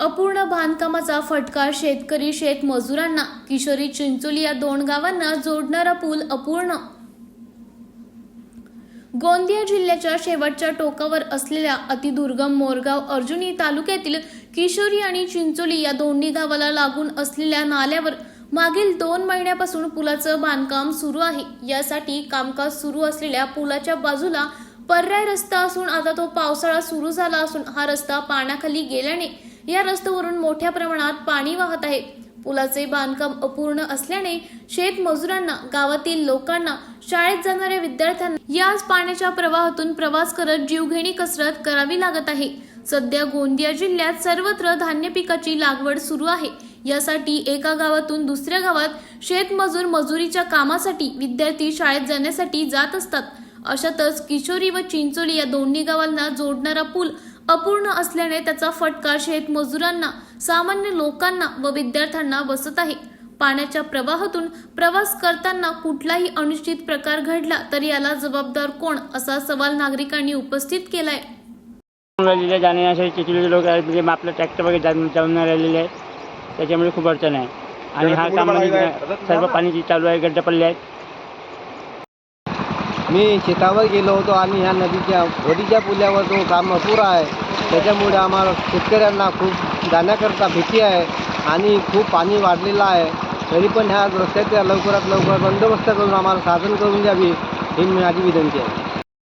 अपूर्ण बांधकामाचा फटका शेतकरी शेतमजुरांना. किशोरी चिंचोली या दोन गावांना जोडणारा पूल अपूर्ण. गोंदिया जिल्ह्याच्या शेवटच्या टोकावर असलेल्या अतिदुर्गम मोरगाव अर्जुनी तालुक्यातील किशोरी आणि चिंचोली या दोन्ही गावाला लागून असलेल्या नाल्यावर मागील दोन महिन्यापासून पुलाचं बांधकाम सुरू आहे. यासाठी कामकाज सुरू असलेल्या पुलाच्या बाजूला पर्याय रस्ता असून आता तो पावसाळा सुरू झाला असून हा रस्ता पाण्याखाली गेल्याने या रस्त्यावरून मोठ्या प्रमाणात पाणी वाहत आहे. पुलाचे बांधकाम अपूर्ण असल्याने शेतमजुरांना गावातील लोकांना शाळेत जाणाऱ्या विद्यार्थ्यांना याच पाण्याच्या प्रवाहातून प्रवास करत जीवघेणी कसरत करावी लागत आहे. सध्या गोंदिया जिल्ह्यात सर्वत्र धान्य पिकाची लागवड सुरू आहे. यासाठी एका गावातून दुसऱ्या गावात शेतमजूर मजुरीच्या कामासाठी विद्यार्थी शाळेत जाण्यासाठी जात असतात. अशातच किशोरी व चिंचोली या दोन्ही गावांना जोडणारा पूल अपूर्ण असल्याने त्याचा फटका शेतमजुरांना सामान्य लोकांना व विद्यार्थ्यांना बसत आहे. पाण्याच्या प्रवाहातून प्रवास करताना कुठलाही अनुचित प्रकार घडला तर याला जबाबदार कोण असा सवाल नागरिकांनी उपस्थित केलाय. जाणे असे चिखलीचे लोक आहेत म्हणजे आपलं ट्रॅक्टर वगैरे जाऊन जाऊन नाही राहिलेले आहेत. त्याच्यामुळे खूप अडचण आहे. आणि हा काम म्हणजे सर्व पाणी चालू आहे गड्डे पडले आहेत. मी शेतावर गेलो होतो आणि ह्या नदीच्या होडीच्या पुलावर जो काम अपुरा आहे त्याच्यामुळे आम्हाला शेतकऱ्यांना खूप जाण्याकरता भीती आहे आणि खूप पाणी वाढलेलं आहे. तरी पण ह्या रस्त्याच्या लवकरात लवकर बंदोबस्त करून आम्हाला साधन करून द्यावी ही माझी विनंती आहे.